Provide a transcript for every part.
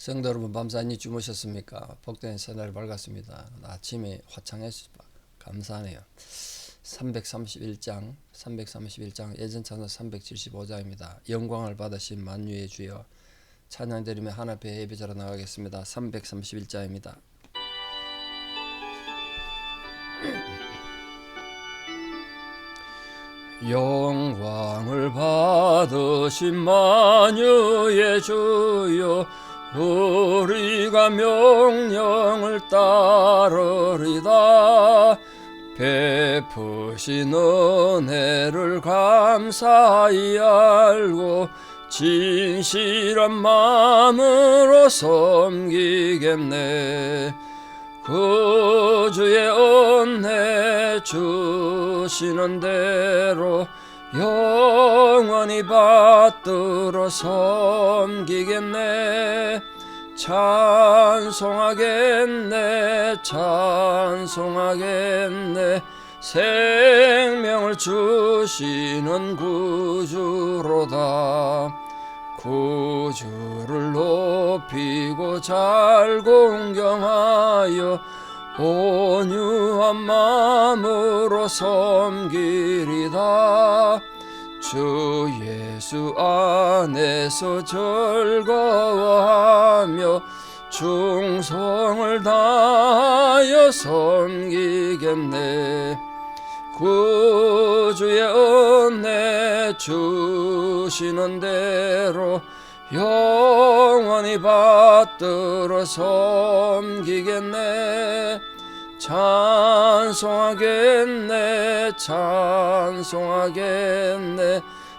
성도 여러분 밤사님 주무셨습니까? 복된 새날 밝았습니다. 아침에 화창해서 감사하네요. 331장 331장 예전 찬송 375장입니다. 영광을 받으신 만유의 주여 찬양드리며 하나 앞에 예배자로 나가겠습니다. 331장입니다. 영광을 받으신 만유의 주여 우리가 명령을 따르리다. 베푸신 은혜를 감사히 알고 진실한 마음으로 섬기겠네. 그 주의 은혜 주시는 대로 영원히 받들어 섬기겠네. 찬송하겠네 찬송하겠네. 생명을 주시는 구주로다. 구주를 높이고 잘 공경하여 온유한 마음으로 섬기리다 주 예수 안에서 즐거워하며 충성을 다하여 섬기겠네. 구주의 은혜 주시는 대로 영원히 받들어 섬기겠네 찬송하겠네 찬송하겠네.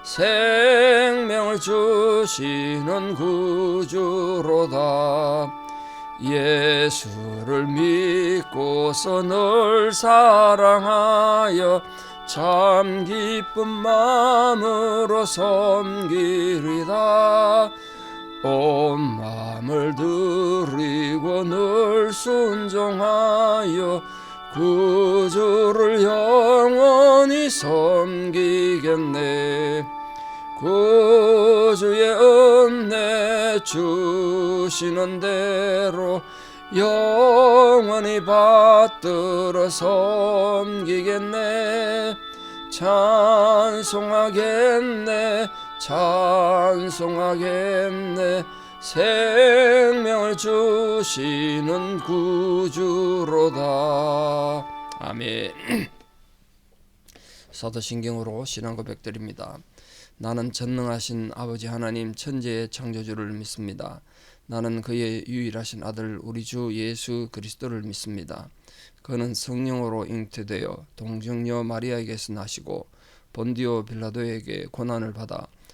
생명을 주시는 구주로다. 예수를 믿고서 늘 사랑하여 참 기쁜 마음으로 섬기리다 온 마음을 드리고 늘 순종하여 구주를 영원히 섬기겠네. 구주의 은혜 주시는 대로 영원히 받들어 섬기겠네. 찬송하겠네 찬송하겠네. 생명을 주시는 구주로다. 아멘. 사도신경으로 신앙 고백드립니다. 나는 전능하신 아버지 하나님 천지의 창조주를 믿습니다. 나는 그의 유일하신 아들 우리 주 예수 그리스도를 믿습니다. 그는 성령으로 잉태되어 동정녀 마리아에게서 나시고 본디오 빌라도에게 고난을 받아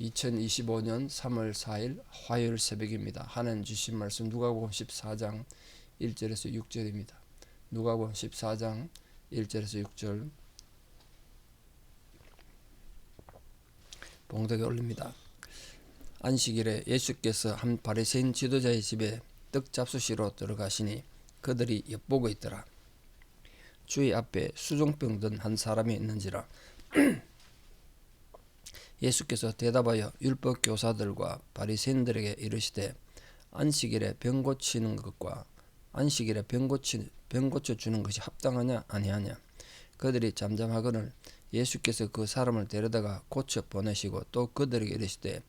2025년 3월 4일 화요일 새벽입니다. 하나님 주신 말씀 누가복음 14장 1절에서 6절입니다. 누가복음 14장 1절에서 6절 봉독에 올립니다. 안식일에 예수께서 한 바리새인 지도자의 집에 떡 잡수시러 들어가시니 그들이 엿보고 있더라. 주의 앞에 수종병 든 한 사람이 있는지라 예수께서 대답하여 율법 교사들과 바리새인들에게 이르시되 안식일에 병 고치는 것과 안식일에 병 고치 병 고쳐 주는 것이 합당하냐 아니하냐 그들이 잠잠하거늘 예수께서 그 사람을 데려다가 고쳐 보내시고 또 그들에게 이르시되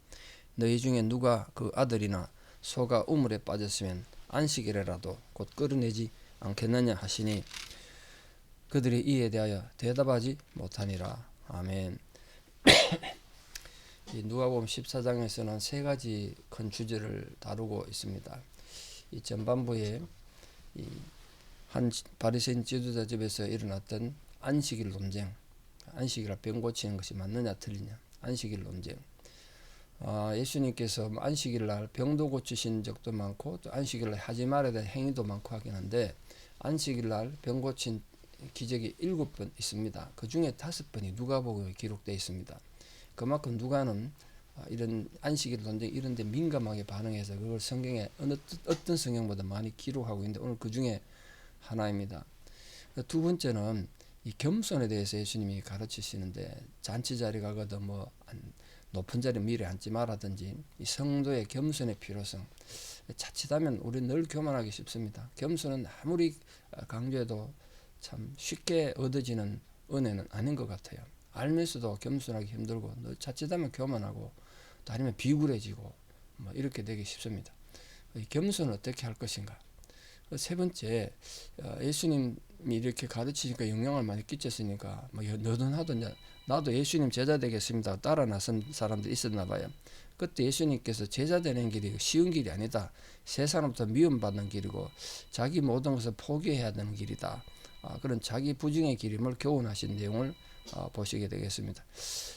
너희 중에 누가 그 아들이나 소가 우물에 빠졌으면 안식일에라도 곧 끌어내지 않겠느냐 하시니 그들이 이에 대하여 대답하지 못하니라 아멘. 이 누가복음 14장에서는 세 가지 큰 주제를 다루고 있습니다. 이 전반부에 이 한 바리새인 지도자 집에서 일어났던 안식일 논쟁, 안식일과 병 고치는 것이 맞느냐 틀리냐, 안식일 논쟁. 아, 예수님께서 안식일 날 병도 고치신 적도 많고 또 안식일 날 하지 말아야 될 행위도 많고 하긴 한데 안식일 날 병 고친 기적이 일곱 번 있습니다. 그 중에 다섯 번이 누가복음에 기록되어 있습니다. 그만큼 누가는 아, 이런 안식일 논쟁 이런 데 민감하게 반응해서 그걸 성경에 어느 어떤 성경보다 많이 기록하고 있는데 오늘 그 중에 하나입니다. 두 번째는 이 겸손에 대해서 예수님이 가르치시는데 잔치 자리 가거든 뭐 높은 자리 미리 앉지 말라든지 이 성도의 겸손의 필요성 자칫하면 우리 늘 교만하기 쉽습니다. 겸손은 아무리 강조해도 참 쉽게 얻어지는 은혜는 아닌 것 같아요. 알면서도 겸손하기 힘들고 늘 자칫하면 교만하고 또 아니면 비굴해지고 뭐 이렇게 되기 쉽습니다. 이 겸손을 어떻게 할 것인가? 그세 번째 어, 예수님이 이렇게 가르치니까 영향을 많이 끼쳤으니까 뭐 너도 나도 나도 예수님 제자 되겠습니다. 따라 나선 사람들이 있었나 봐요. 그때 예수님께서 제자 되는 길이 쉬운 길이 아니다. 세상으로부터 미움받는 길이고 자기 모든 것을 포기해야 되는 길이다. 아, 그런 자기 부증의 길임을 교훈하신 내용을 어, 보시게 되겠습니다.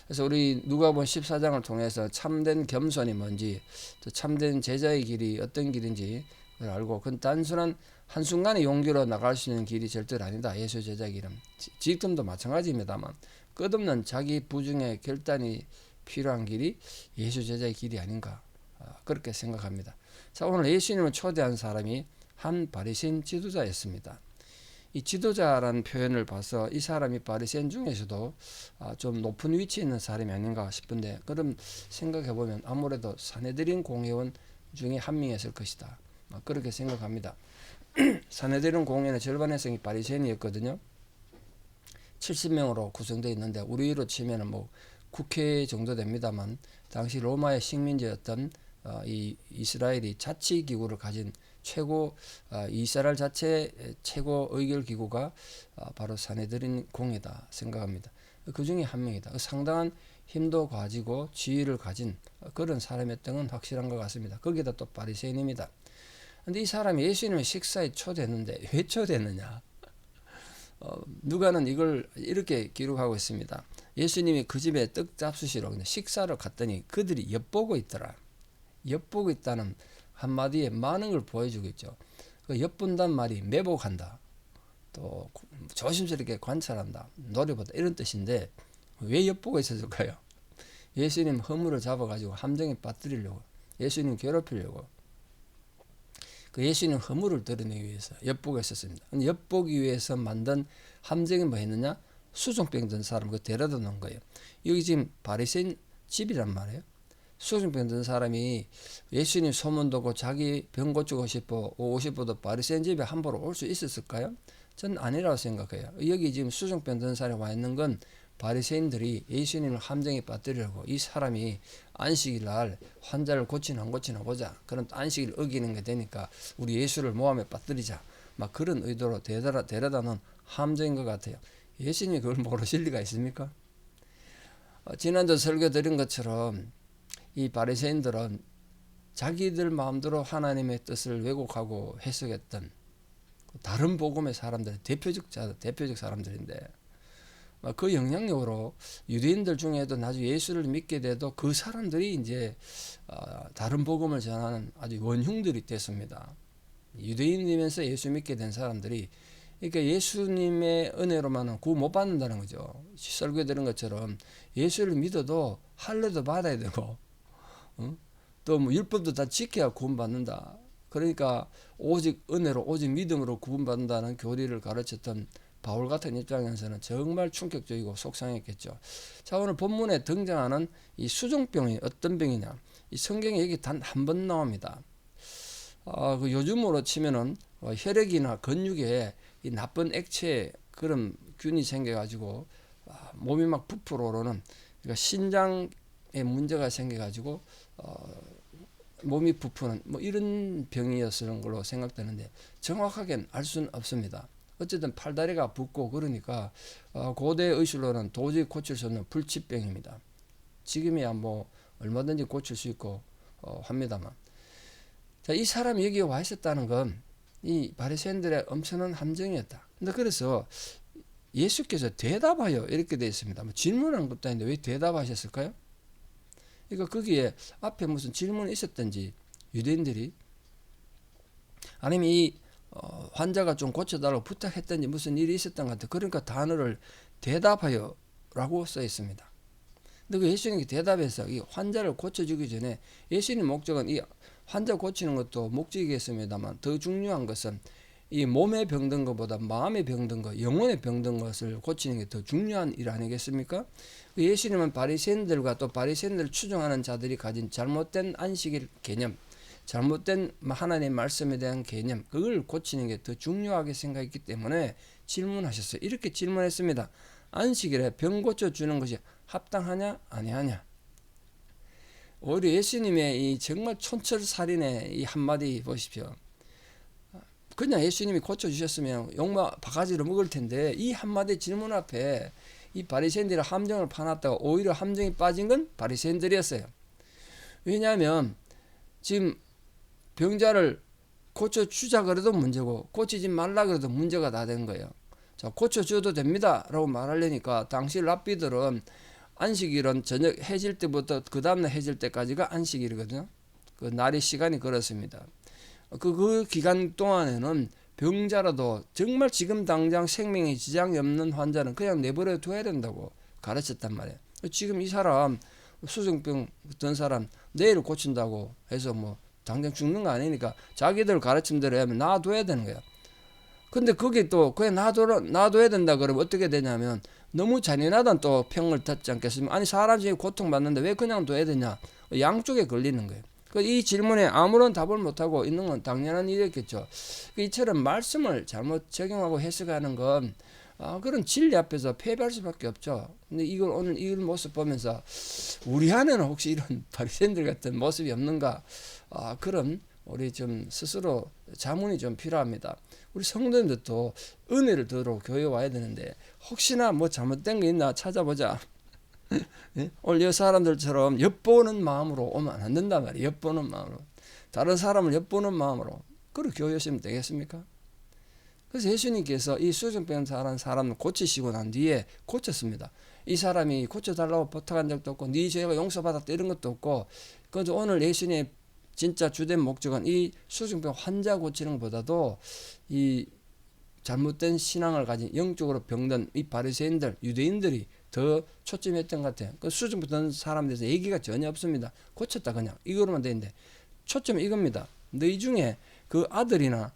그래서 우리 누가본 14장을 통해서 참된 겸손이 뭔지, 또 참된 제자의 길이 어떤 길인지 알고, 그건 단순한 한 순간의 용기로 나갈 수 있는 길이 절대로 아니다. 예수 제자 길은. 지금도 마찬가지입니다만, 끝없는 자기 부중의 결단이 필요한 길이 예수 제자의 길이 아닌가. 어, 그렇게 생각합니다. 자, 오늘 예수님을 초대한 사람이 한 바리새인 지도자였습니다. 이 지도자라는 표현을 봐서 이 사람이 바리새인 중에서도 아, 좀 높은 위치에 있는 사람이 아닌가 싶은데 그럼 생각해 보면 아무래도 사내들인 공회원 중에 한 명이었을 것이다. 아, 그렇게 생각합니다. 사내들인 공회의 절반 이상이 바리새인이었거든요. 70명으로 구성되어 있는데 우리로 치면은 뭐 국회 정도 됩니다만 당시 로마의 식민지였던 어, 이 이스라엘이 자치 기구를 가진 최고 아, 이스라엘 자체 최고 의결 기구가 아, 바로 사내들인 공회다 생각합니다. 그 중에 한 명이다. 그 상당한 힘도 가지고 지위를 가진 그런 사람이었던 건 확실한 것 같습니다. 거기다 또 바리새인입니다. 근데 이 사람이 예수님의 식사에 초대했는데 왜 초대했느냐? 어, 누가는 이걸 이렇게 기록하고 있습니다. 예수님이 그 집에 떡 잡수시러 식사를 갔더니 그들이 엿보고 있더라. 엿보고 있다는 한마디에 많은 걸 보여주겠죠. 그 엿본단 말이 매복한다. 또 조심스럽게 관찰한다. 노려보다 이런 뜻인데 왜 엿보고 있었을까요? 예수님 허물을 잡아가지고 함정에 빠뜨리려고 예수님 괴롭히려고 그 예수님 허물을 드러내기 위해서 엿보고 있었습니다. 엿보기 위해서 만든 함정이 뭐 했느냐? 수종병 든 사람 그 데려다 놓은 거예요. 여기 지금 바리새인 집이란 말이에요. 수증병 든 사람이 예수님 소문 듣고 자기 병 고치고 싶어 오고 싶어도 바리새인 집에 함부로 올 수 있었을까요? 전 아니라고 생각해요. 여기 지금 수증병 든 사람이 와 있는 건 바리새인들이 예수님을 함정에 빠뜨리려고 이 사람이 안식일 날 환자를 고치나 안 고치나 보자. 그런 안식일 어기는 게 되니까 우리 예수를 모함에 빠뜨리자. 막 그런 의도로 데려다, 데려다 놓은 함정인 것 같아요. 예수님이 그걸 모르실 리가 있습니까? 어, 지난주 설교 드린 것처럼 이 바리새인들은 자기들 마음대로 하나님의 뜻을 왜곡하고 해석했던 다른 복음의 사람들 대표적 자 대표적 사람들인데 그 영향력으로 유대인들 중에도 나중에 예수를 믿게 돼도 그 사람들이 이제 어, 다른 복음을 전하는 아주 원흉들이 됐습니다. 유대인이면서 예수 믿게 된 사람들이 그러니까 예수님의 은혜로만은 구원 못 받는다는 거죠. 설교 들은 것처럼 예수를 믿어도 할례도 받아야 되고 어? 또뭐 율법도 다 지켜야 구원받는다. 그러니까 오직 은혜로 오직 믿음으로 구원받는다는 교리를 가르쳤던 바울 같은 입장에서는 정말 충격적이고 속상했겠죠. 자 오늘 본문에 등장하는 이 수종병이 어떤 병이냐? 이 성경에 여기 단 한 번 나옵니다. 아, 그 요즘으로 치면은 어, 혈액이나 근육에 이 나쁜 액체 그런 균이 생겨가지고 아, 몸이 막 부풀어 오르는 그러니까 신장에 문제가 생겨가지고 어, 몸이 부푸는 뭐 이런 병이었을 걸로 생각되는데 정확하게는 알 수는 없습니다. 어쨌든 팔다리가 붓고 그러니까 어, 고대 의술로는 도저히 고칠 수 없는 불치병입니다. 지금이야 뭐 얼마든지 고칠 수 있고 어, 합니다만 자, 이 사람이 여기에 와 있었다는 건 이 바리새인들의 엄청난 함정이었다. 근데 그래서 예수께서 대답하여 이렇게 되어 있습니다. 뭐 질문한 것도 아닌데 왜 대답하셨을까요? 그러니까 거기에 앞에 무슨 질문이 있었던지 유대인들이 아니면 이 어, 환자가 좀 고쳐달라고 부탁했던지 무슨 일이 있었던 것 같아요. 그러니까 단어를 대답하여 라고 써 있습니다. 근데 그 예수님이 대답해서 이 환자를 고쳐주기 전에 예수님 목적은 이 환자 고치는 것도 목적이겠습니다만 더 중요한 것은 이 몸에 병든 것보다 마음에 병든 것, 영혼에 병든 것을 고치는 게 더 중요한 일 아니겠습니까? 그 예수님은 바리새인들과 또 바리새인들을 추종하는 자들이 가진 잘못된 안식일 개념, 잘못된 하나님의 말씀에 대한 개념, 그걸 고치는 게 더 중요하게 생각했기 때문에 질문하셨어요. 이렇게 질문했습니다. 안식일에 병 고쳐 주는 것이 합당하냐 아니하냐? 오히려 예수님의 이 정말 촌철살인의 이 한마디 보십시오. 그냥 예수님이 고쳐주셨으면 욕마 바가지로 먹을 텐데 이 한마디 질문 앞에 이 바리새인들이 함정을 파놨다가 오히려 함정이 빠진 건 바리새인들이었어요. 왜냐하면 지금 병자를 고쳐주자 그래도 문제고 고치지 말라 그래도 문제가 다 된 거예요. 자 고쳐줘도 됩니다 라고 말하려니까 당시 랍비들은 안식일은 저녁 해질 때부터 그 다음날 해질 때까지가 안식일이거든요. 그 날이 시간이 그렇습니다. 그, 그 기간 동안에는 병자라도 정말 지금 당장 생명에 지장이 없는 환자는 그냥 내버려 둬야 된다고 가르쳤단 말이에요. 지금 이 사람 수정병 든 사람 내일 고친다고 해서 뭐 당장 죽는 거 아니니까 자기들 가르침대로 하면 놔둬야 되는 거야. 근데 그게 또 그냥 놔둬 놔둬야 된다 그러면 어떻게 되냐면 너무 잔인하다는 또 평을 듣지 않겠습니까? 아니 사람 중에 고통받는데 왜 그냥 둬야 되냐? 양쪽에 걸리는 거예요. 그이 질문에 아무런 답을 못하고 있는 건 당연한 일이었겠죠. 그 이처럼 말씀을 잘못 적용하고 해석하는 건 아, 그런 진리 앞에서 패배할 수밖에 없죠. 근데 이걸 오늘 이 모습 보면서 우리 안에는 혹시 이런 바리새인들 같은 모습이 없는가? 아, 그런 우리 좀 스스로 자문이 좀 필요합니다. 우리 성도님들도 은혜를 들어 교회 와야 되는데 혹시나 뭐 잘못된 게 있나 찾아보자. 예? 여 사람들처럼 엿보는 마음으로 오면 안 된단 말이에요. 엿보는 마음으로. 다른 사람을 엿보는 마음으로. 그렇게 교회 오시면 되겠습니까? 그래서 예수님께서 이 수정병 사람 사람 고치시고 난 뒤에 고쳤습니다. 이 사람이 고쳐달라고 부탁한 적도 없고 네 죄가 용서받았다 이런 것도 없고 그래서 오늘 예수님 진짜 주된 목적은 이 수정병 환자 고치는 것보다도 이 잘못된 신앙을 가진 영적으로 병든 이 바리새인들 유대인들이 더 초점했던 것 같아요. 그 수준 붙은 사람들에서 얘기가 전혀 없습니다. 고쳤다 그냥 이거로만 되는데 초점이 이겁니다. 너희 중에 그 아들이나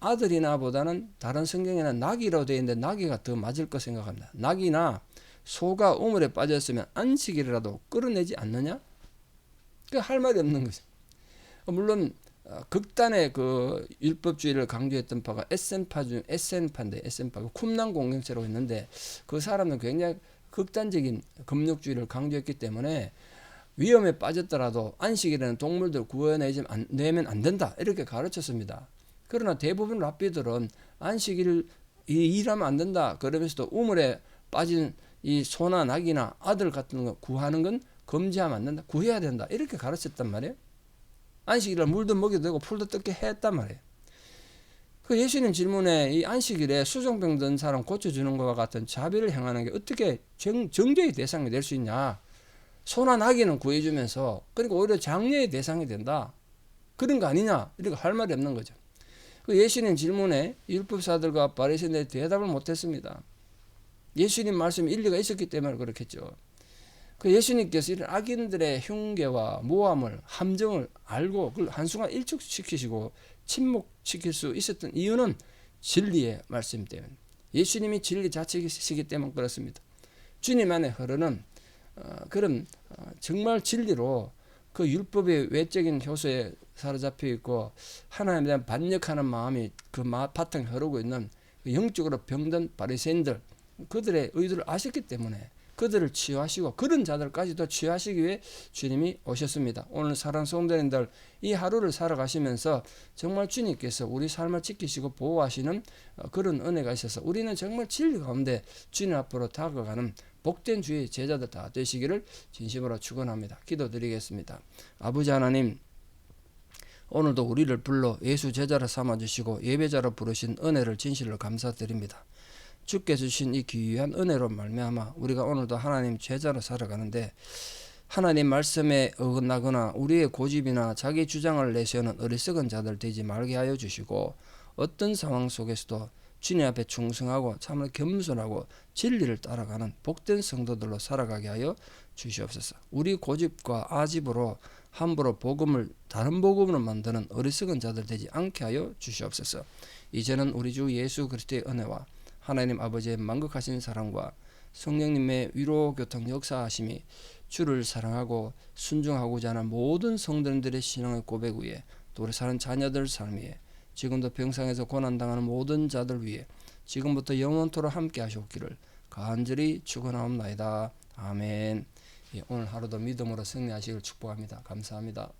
아들이나 보다는 다른 성경에는 낙이라고 되어 있는데 낙이가 더 맞을 거 생각합니다. 낙이나 소가 우물에 빠졌으면 안식일이라도 끌어내지 않느냐? 그 할 말이 없는 거죠. 물론 어, 극단의 그 율법주의를 강조했던 바가 에센파 중 에센파인데 에센파. 그 쿰난 공동체라고 했는데 그 사람은 굉장히 극단적인 금욕주의를 강조했기 때문에 위험에 빠졌더라도 안식이라는 동물들 구원내지 안, 내면 안 된다. 이렇게 가르쳤습니다. 그러나 대부분 랍비들은 안식일을 일하면 안 된다. 그러면서도 우물에 빠진 이 소나 낙이나 아들 같은 거 구하는 건 금지하면 안 된다. 구해야 된다. 이렇게 가르쳤단 말이에요. 안식일에 물도 먹여도 되고 풀도 뜯게 했단 말이에요. 그 예수님 질문에 이 안식일에 수정병 든 사람 고쳐주는 것과 같은 자비를 행하는 게 어떻게 정, 정죄의 대상이 될 수 있냐. 소나 나기는 구해주면서 그러니까 오히려 장례의 대상이 된다. 그런 거 아니냐. 이렇게 할 말이 없는 거죠. 그 예수님 질문에 율법사들과 바리새인들이 대답을 못했습니다. 예수님 말씀에 일리가 있었기 때문에 그렇겠죠. 그 예수님께서 이런 악인들의 흉계와 모함을 함정을 알고 그걸 한순간 일축시키시고 침묵시킬 수 있었던 이유는 진리의 말씀 때문에 예수님이 진리 자체이시기 때문에 그렇습니다. 주님 안에 흐르는 어, 그런 어, 정말 진리로 그 율법의 외적인 효소에 사로잡혀 있고 하나님에 대한 반역하는 마음이 그 바탕에 흐르고 있는 그 영적으로 병든 바리새인들 그들의 의도를 아셨기 때문에 그들을 치유하시고 그런 자들까지도 치유하시기 위해 주님이 오셨습니다. 오늘 사랑 성도님들 이 하루를 살아가시면서 정말 주님께서 우리 삶을 지키시고 보호하시는 어, 그런 은혜가 있어서 우리는 정말 진리 가운데 주님 앞으로 다가가는 복된 주의 제자들 다 되시기를 진심으로 축원합니다. 기도드리겠습니다. 아버지 하나님 오늘도 우리를 불러 예수 제자로 삼아 주시고 예배자로 부르신 은혜를 진실로 감사드립니다. 주께 주신 이 귀한 은혜로 말미암아 우리가 오늘도 하나님 제자로 살아가는데 하나님 말씀에 어긋나거나 우리의 고집이나 자기 주장을 내세우는 어리석은 자들 되지 말게 하여 주시고 어떤 상황 속에서도 주님 앞에 충성하고 참으로 겸손하고 진리를 따라가는 복된 성도들로 살아가게 하여 주시옵소서. 우리 고집과 아집으로 함부로 복음을 다른 복음으로 만드는 어리석은 자들 되지 않게 하여 주시옵소서. 이제는 우리 주 예수 그리스도의 은혜와 하나님 아버지의 만극하신 사랑과 성령님의 위로 교통 역사하심이 주를 사랑하고 순종하고자 하는 모든 성도들의 신앙의 고백 위에 또 우리 사는 자녀들 삶 위에 지금도 병상에서 고난당하는 모든 자들 위해 지금부터 영원토록 함께 하시옵기를 간절히 축원하옵나이다. 아멘. 예, 오늘 하루도 믿음으로 승리하시길 축복합니다. 감사합니다.